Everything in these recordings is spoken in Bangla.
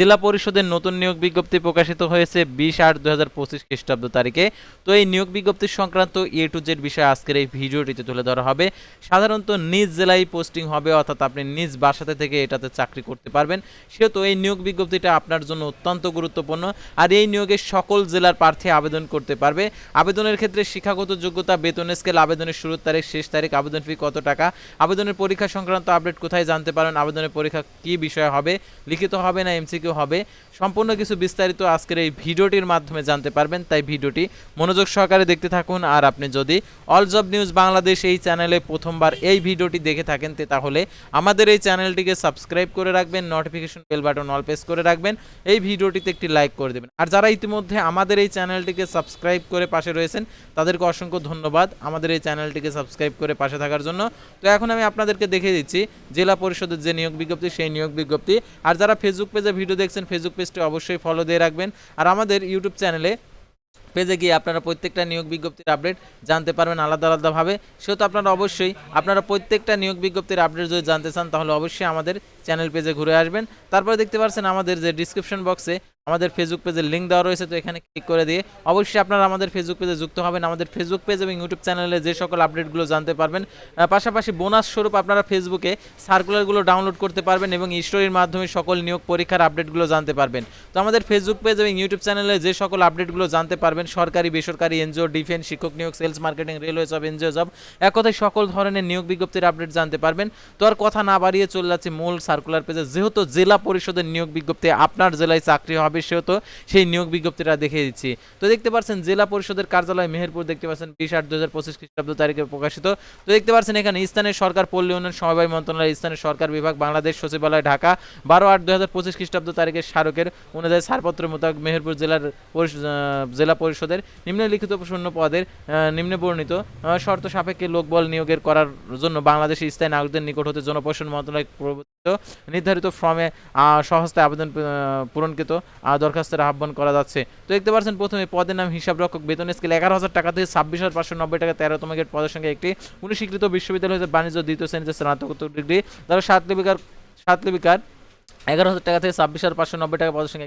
জেলা পরিষদের নতুন নিয়োগ বিজ্ঞপ্তি প্রকাশিত হয়েছে বিশ আট দু হাজার পঁচিশ খ্রিস্টাব্দ তারিখে। তো এই নিয়োগ বিজ্ঞপ্তি সংক্রান্ত এ টু জেড বিষয়ে আজকের এই ভিডিওটিতে তুলে ধরা হবে। সাধারণত নিজ জেলায় পোস্টিং হবে, অর্থাৎ আপনি নিজ বাসাতে থেকে এটাতে চাকরি করতে পারবেন। সেহেতু এই নিয়োগ বিজ্ঞপ্তিটা আপনার জন্য অত্যন্ত গুরুত্বপূর্ণ। আর এই নিয়োগে সকল জেলার প্রার্থী আবেদন করতে পারবে। আবেদনের ক্ষেত্রে শিক্ষাগত যোগ্যতা, বেতন স্কেল আবেদনের শুরুর তারিখ, শেষ তারিখ, আবেদন ফি কত টাকা, আবেদনের পরীক্ষা সংক্রান্ত আপডেট কোথায় জানতে পারেন, আবেদনের পরীক্ষা কি বিষয় হবে, লিখিত হবে না এমসিকিউ হবে। সম্পূর্ণ কিছু বিস্তারিত আজকের এই ভিডিওটির মাধ্যমে জানতে পারবেন, তাই ভিডিওটি মনোযোগ সহকারে দেখতে থাকুন। আর আপনি যদি অল জব নিউজ বাংলাদেশ এই চ্যানেলে প্রথমবার এই ভিডিওটি দেখে থাকেন তাহলে আমাদের এই চ্যানেলটিকে সাবস্ক্রাইব করে রাখবেন notification bell button all press করে রাখবেন, এই ভিডিওটিতে একটি লাইক করে দেবেন। আর যারা ইতিমধ্যে আমাদের এই চ্যানেলটিকে সাবস্ক্রাইব করে পাশে রয়েছেন, তাদেরকে অসংখ্য ধন্যবাদ আমাদের এই চ্যানেলটিকে সাবস্ক্রাইব করে পাশে থাকার জন্য। তো এখন আমি আপনাদেরকে দেখে দিচ্ছি, জেলা পরিষদের যে নিয়োগ বিজ্ঞপ্তি, সেই নিয়োগ বিজ্ঞপ্তি। আর যারা ফেসবুক পেজে ভিডিও দেখছেন ফেসবুক পেজটি অবশ্যই ফলো দিয়ে রাখবেন। আর আমাদের ইউটিউব চ্যানেলে পেজে গিয়ে আপনারা প্রত্যেকটা নিয়োগ বিজ্ঞপ্তির আপডেট জানতে পারবেন আলাদা আলাদাভাবে। সেহেতু আপনারা অবশ্যই আপনারা প্রত্যেকটা নিয়োগ বিজ্ঞপ্তির আপডেট যদি জানতে চান, তাহলে অবশ্যই আমাদের চ্যানেল পেজে ঘুরে আসবেন। তারপরে দেখতে পাচ্ছেন আমাদের যে ডিসক্রিপশন বক্সে আমাদের ফেসবুক পেজের লিঙ্ক দেওয়া রয়েছে, তো এখানে ক্লিক করে দিয়ে অবশ্যই আপনারা আমাদের ফেসবুক পেজে যুক্ত হবেন। আমাদের ফেসবুক পেজ এবং ইউটিউব চ্যানেলে যে সকল আপডেটগুলো জানতে পারবেন পাশাপাশি বোনাস স্বরূপ আপনারা ফেসবুকে সার্কুলারগুলো ডাউনলোড করতে পারবেন এবং স্টোরির মাধ্যমে সকল নিয়োগ পরীক্ষার আপডেটগুলো জানতে পারবেন। তো আমাদের ফেসবুক পেজ এবং ইউটিউব চ্যানেলে যে সকল আপডেটগুলো জানতে পারবেন সরকারি, বেসরকারি, এনজিও, ডিফেন্স, শিক্ষক নিয়োগ, sales marketing, railway job, NGO job. এক কথায় সকল ধরনের নিয়োগ বিজ্ঞপ্তির আপডেট জানতে পারবেন। তো আর কথা না বাড়িয়ে চলে যাচ্ছে মূল সার্কুলার পেজে যেহেতু জেলা পরিষদের নিয়োগ বিজ্ঞপ্তি আপনার জেলায় চাকরি হবে, সেহেতু সেই নিয়োগ বিজ্ঞপ্তিটা দেখিয়ে দিচ্ছি। তো দেখতে পাচ্ছেন জেলা পরিষদের কার্যালয় মেহেরপুর, দেখতে পাচ্ছেন বিশ আট দু হাজার পঁচিশ খ্রিস্টাব্দ তারিখে প্রকাশিত। তো দেখতে পাচ্ছেন এখানে স্থানীয় সরকার, পল্লী উন্নয়ন সমবায় মন্ত্রণালয়, স্থানীয় সরকার বিভাগ, বাংলাদেশ সচিবালয়, ঢাকা। বারো আট দু হাজার পঁচিশ খ্রিস্টাব্দ তারিখের স্মারকের অনুযায়ী ছাড়পত্র মোতাবেক মেহেরপুর জেলার জেলা পরিষদের নিম্নলিখিত শূন্য পদের নিম্নে বর্ণিত শর্ত সাপেক্ষে লোকবল নিয়োগের করার জন্য বাংলাদেশের স্থায়ী নাগরিকদের নিকট হতে জনপ্রশাসন মন্ত্রণালয় প্রবর্তিত, নির্ধারিত ফর্মে সহস্তে আবেদন পূরণকৃত দরখাস্তের আহ্বান করা যাচ্ছে। তো দেখতে পাচ্ছেন প্রথমে পদের নাম, হিসাব রক্ষক, বেতন, স্কেল এগারো হাজার টাকা থেকে ছাব্বিশ হাজার পাঁচশো নব্বই টাকা, তেরোতম গেট পদের সঙ্গে একটি উনি স্বীকৃত বিশ্ববিদ্যালয় হচ্ছে বাণিজ্য দ্বিতীয় শ্রেণীতে স্নাতকোত্তর ডিগ্রি। তারা সাত লিপিকার সাত লিপিকার, এগারো হাজার টাকা থেকে ছাব্বিশ হাজার পাঁচশো নব্বই টাকা পদের সঙ্গে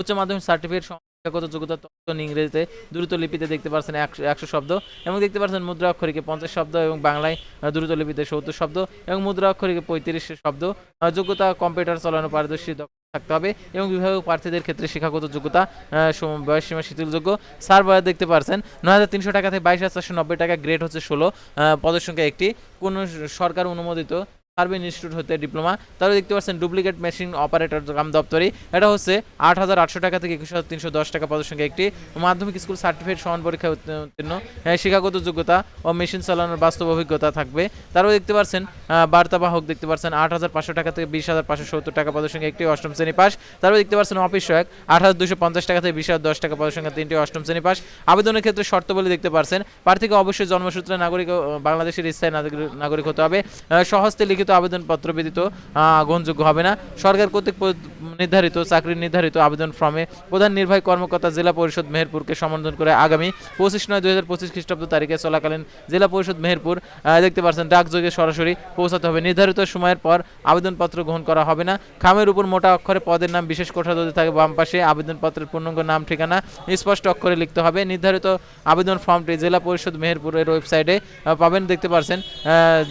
উচ্চ মাধ্যমিক সার্টিফিকেট শিক্ষাগত যোগ্যতা, তথ্য ইংরেজিতে দ্রুত লিপিতে দেখতে পাচ্ছেন একশো শব্দ এবং দেখতে পাচ্ছেন মুদ্রা অক্ষরিকে পঞ্চাশ শব্দ এবং বাংলায় দ্রুত লিপিতে সত্তর শব্দ এবং মুদ্রা অক্ষরিকে পঁয়ত্রিশ শব্দ। যোগ্যতা, কম্পিউটার চালানো পারদর্শী থাকতে হবে এবং বিভাগীয় প্রার্থীদের ক্ষেত্রে শিক্ষাগত যোগ্যতা বয়স সীমা শিথিলযোগ্য। সার বয়স দেখতে পারছেন, নয় হাজার তিনশো টাকা থেকে বাইশ হাজার চারশো নব্বই টাকা গ্রেড হচ্ছে ষোলো পদের সংখ্যা একটি। কোন সরকার অনুমোদিত সার্ভে ইনস্টিটিউট হতে ডিপ্লোমা তাহলে দেখতে পাচ্ছেন ডুপ্লিকেট মেশিন অপারেটর কাম দপ্তরি এটা হচ্ছে আট হাজার আটশো টাকা থেকে একুশ হাজার তিনশো দশ টাকা পদের সঙ্গে একটি মাধ্যমিক স্কুল সার্টিফিকেট সমান পরীক্ষায় উত্তীর্ণ- হ্যাঁ, শিক্ষাগত যোগ্যতা ও মেশিন চালানোর বাস্তব অভিজ্ঞতা থাকবে। তারপর দেখতে পাচ্ছেন বার্তাবাহক দেখতে পাচ্ছেন আট হাজার পাঁচশো টাকা থেকে বিশ হাজার পাঁচশো সত্তর টাকা পদের সঙ্গে একটি অষ্টম শ্রেণি পাস তারপর দেখতে পাচ্ছেন অফিস সহায়ক আট হাজার দুশো পঞ্চাশ টাকা থেকে বিশ হাজার দশ টাকা পদের সঙ্গে তিনটি অষ্টম শ্রেণি পাস আবেদনের ক্ষেত্রে শর্ত বলে দেখতে পাচ্ছেন প্রার্থীকে অবশ্যই জন্মসূত্রে নাগরিক বাংলাদেশের স্থায়ী নাগরিক- হতে হবে। সহজতে লিখিত আবেদনপত্র ব্যতীত গ্রহণযোগ্য হবে না। সরকার কর্তৃক নির্ধারিত, চাকরির নির্ধারিত আবেদন ফর্মে প্রধান নির্বাহী কর্মকর্তা জেলা পরিষদ মেহেরপুরকে সম্বোধন করে আগামী পঁচিশ নয় দুই হাজার পঁচিশ খ্রিস্টাব্দ তারিখে চলাকালীন জেলা পরিষদ মেহেরপুর দেখতে পাচ্ছেন ডাকযোগে সরাসরি পৌঁছাতে হবে। নির্ধারিত সময়ের পর আবেদনপত্র গ্রহণ করা হবে না। খামের উপর মোটা অক্ষরে পদের নাম বিশেষ কোঠা যদি থাকে বাম পাশে। আবেদনপত্রের পূর্ণাঙ্গ নাম, ঠিকানা স্পষ্ট অক্ষরে লিখতে হবে। নির্ধারিত আবেদন ফর্মটি জেলা পরিষদ মেহেরপুরের ওয়েবসাইটে পাবেন। দেখতে পাচ্ছেন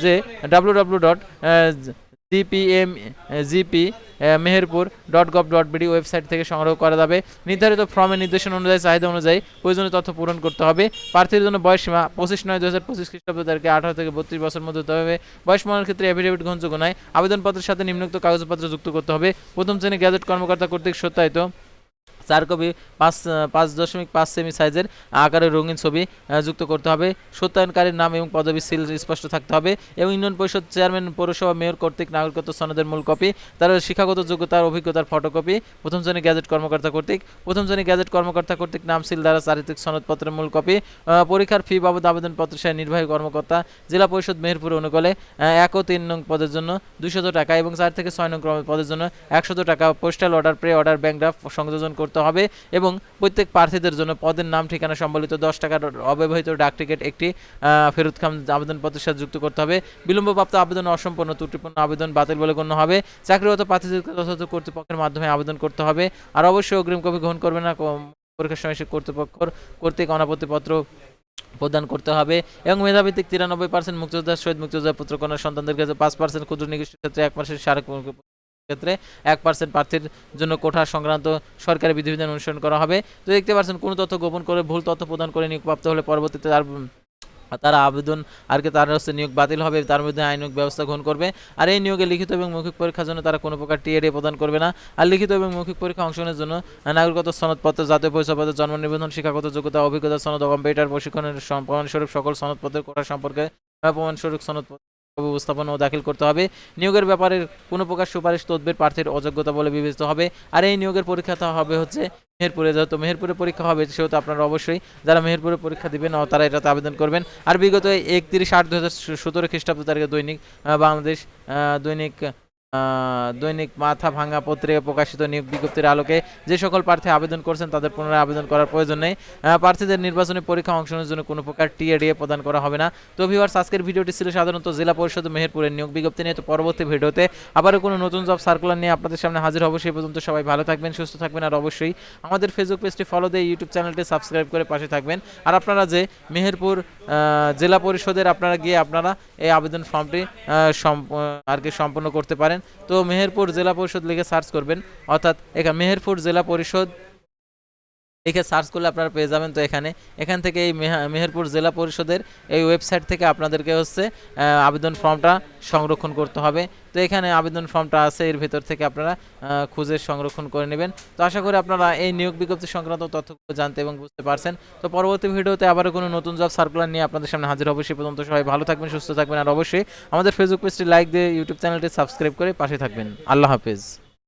যে W W dot GPM, GP Meherpur dot gov dot BD website থেকে সংগ্রহ করা যাবে। নির্ধারিত ফর্মের নির্দেশন অনুযায়ী, চাহিদা অনুযায়ী প্রয়োজনীয় তথ্য পূরণ করতে হবে। প্রার্থীর জন্য বয়স সীমা পঁচিশ নয় দু হাজার পঁচিশ খ্রিস্টাব্দ তারিখে আঠারো থেকে বত্রিশ বছর মধ্যে হতে হবে। বয়স মনের ক্ষেত্রে এফিডেভিট গ্রহণযোগ্য নয়। আবেদনপত্রের সাথে নিম্নোক্ত কাগজপত্র যুক্ত করতে হবে। প্রথম শ্রেণি গ্যাজেট কর্মকর্তা কর্তৃক সত্যায়িত চার কপি, পাঁচ পাঁচ দশমিক পাঁচ সেমি সাইজের আকারের রঙিন ছবি যুক্ত করতে হবে। সত্যায়নকারীর নাম এবং পদবি সিল স্পষ্ট থাকতে হবে এবং ইউনিয়ন পরিষদ চেয়ারম্যান, পৌরসভা মেয়র কর্তৃক নাগরিকত্ব সনদের মূল কপি, তার শিক্ষাগত যোগ্যতার অভিজ্ঞতার ফটোকপি, প্রথম শ্রেণি গ্যাজেট কর্মকর্তা কর্তৃক, প্রথম শ্রেণি গ্যাজেট কর্মকর্তা কর্তৃক নাম সিল দ্বারা চারিত্রিক সনদপত্রের মূল কপি পরীক্ষার ফি বাবদ আবেদনপত্র সহ নির্বাহী কর্মকর্তা, জেলা পরিষদ মেহেরপুর অনুকূলে এক ও তিন নং পদের জন্য দুইশত টাকা এবং চার থেকে ছয় নং পদের জন্য একশত টাকা, postal order pay order bank draft সংযোজন করতে হবে এবং প্রত্যেক প্রার্থীদের জন্য পদের নাম, ঠিকানা সম্বলিত দশ টাকার অব্যবহৃত ডাক টিকিট একটি ফেরত খাম আবেদনপত্রের সাথে যুক্ত করতে হবে। বিলম্বপ্রাপ্ত আবেদন অসম্পূর্ণ, ত্রুটিপূর্ণ আবেদন বাতিল বলে গণ্য হবে। চাকরিরত প্রার্থীদের যথাযথ কর্তৃপক্ষের মাধ্যমে আবেদন করতে হবে, আর অবশ্যই অগ্রিম কপি গ্রহণ করবে না পরীক্ষার সময় সে কর্তৃপক্ষ কর্তৃক অনাপত্তিপত্র প্রদান করতে হবে এবং মেধাভিত্তিক তিরানব্বই পার্সেন্ট মুক্তিযোদ্ধা শহীদ মুক্তিযোদ্ধা পুত্রকন্যার সন্তানদের কাছে পাঁচ পার্সেন্ট ক্ষুদ্র নিগোষ্ঠীর ক্ষেত্রে এক পার্সেন্ট সারা ক্ষেত্রে এক পার্সেন্ট প্রার্থীর জন্য কোঠা সংক্রান্ত সরকারি বিধিবিধান অনুসরণ করা হবে। তো দেখতে পাচ্ছেন, কোনো তথ্য গোপন করে ভুল তথ্য প্রদান করে নিয়োগপ্রাপ্ত হলে পরবর্তীতে তার, তারা আবেদন আর কি তার হচ্ছে নিয়োগ বাতিল হবে, তার মধ্যে আইনক ব্যবস্থা গ্রহণ করবে। আর এই নিয়োগে লিখিত এবং মৌখিক পরীক্ষার জন্য তারা কোনো প্রকার টিএডি প্রদান করবে না। আর লিখিত এবং মৌখিক পরীক্ষা অংশগ্রহণের জন্য নাগরিকত্ব সনদপত্র, জাতীয় পরিচয়পত্র, জন্ম নিবন্ধন, শিক্ষাগত যোগ্যতা, অভিজ্ঞতা, সনদ কম্পিউটার প্রশিক্ষণের প্রমাণস্বরূপ সকল সনদপত্রের কোটা সম্পর্কে, প্রমাণস্বরূপ সনদপত্র উপস্থাপন ও দাখিল করতে হবে। নিয়োগের ব্যাপারে কোনো প্রকার সুপারিশ তদবির প্রার্থীর অযোগ্যতা বলে বিবেচিত হবে। আর এই নিয়োগের পরীক্ষাটা হবে হচ্ছে মেহেরপুরে। যেহেতু মেহেরপুরে পরীক্ষা হবে, সেহেতু আপনারা অবশ্যই যারা মেহেরপুরে পরীক্ষা দিবেন তারা এটাতে আবেদন করবেন। আর বিগত একত্রিশ আট দু হাজার সতেরো খ্রিস্টাব্দ তারিখে দৈনিক বাংলাদেশ দৈনিক দৈনিক মাথা ভাঙা পত্রিকা প্রকাশিত নিয়োগ বিজ্ঞপ্তির আলোকে যে সকল প্রার্থী আবেদন করছেন তাদের পুনরায় আবেদন করার প্রয়োজন নেই। প্রার্থীদের নির্বাচনী পরীক্ষা অংশগ্রহণের জন্য কোনো প্রকার টিএডিএ প্রদান করা হবে না। তো ভিউয়ার্স আজকের ভিডিওটি ছিল সাধারণত জেলা পরিষদ মেহেরপুরের নিয়োগ বিজ্ঞপ্তি নিয়ে। তো পরবর্তী ভিডিওতে আবারও কোনো নতুন জব সার্কুলার নিয়ে আপনাদের সামনে হাজির হব। সেই পর্যন্ত সবাই ভালো থাকবেন, সুস্থ থাকবেন আর অবশ্যই আমাদের ফেসবুক পেজটি ফলো দিয়ে ইউটিউব চ্যানেলটি সাবস্ক্রাইব করে পাশে থাকবেন। আর আপনারা যে মেহেরপুর জেলা পরিষদের আপনারা গিয়ে আপনারা এই আবেদন ফর্মটি আর কি সম্পন্ন করতে পারেন। তো মেহেরপুর জেলা পরিষদ লিখে সার্চ করবেন। অর্থাৎ এখানে মেহেরপুর জেলা পরিষদ লিখে সার্চ করলে আপনারা পেয়ে যাবেন। তো এখানে, এখান থেকে এই মেহেরপুর জেলা পরিষদের এই ওয়েবসাইট থেকে আপনাদেরকে হচ্ছে আবেদন ফর্মটা সংরক্ষণ করতে হবে। তো এখানে আবেদন ফর্মটা আছে, এর ভেতর থেকে আপনারা খুঁজে সংরক্ষণ করে নেবেন। তো আশা করি আপনারা এই নিয়োগ বিজ্ঞপ্তি সংক্রান্ত তথ্যগুলো জানতে এবং বুঝতে পারছেন। তো পরবর্তী ভিডিওতে আবারও কোনো নতুন জব সার্কুলার নিয়ে আপনাদের সামনে হাজির হবে সে পর্যন্ত সবাই ভালো থাকবেন, সুস্থ থাকবেন। আর অবশ্যই আমাদের ফেসবুক পেজটি লাইক দিয়ে ইউটিউব চ্যানেলটি সাবস্ক্রাইব করে পাশে থাকবেন। আল্লাহ হাফেজ।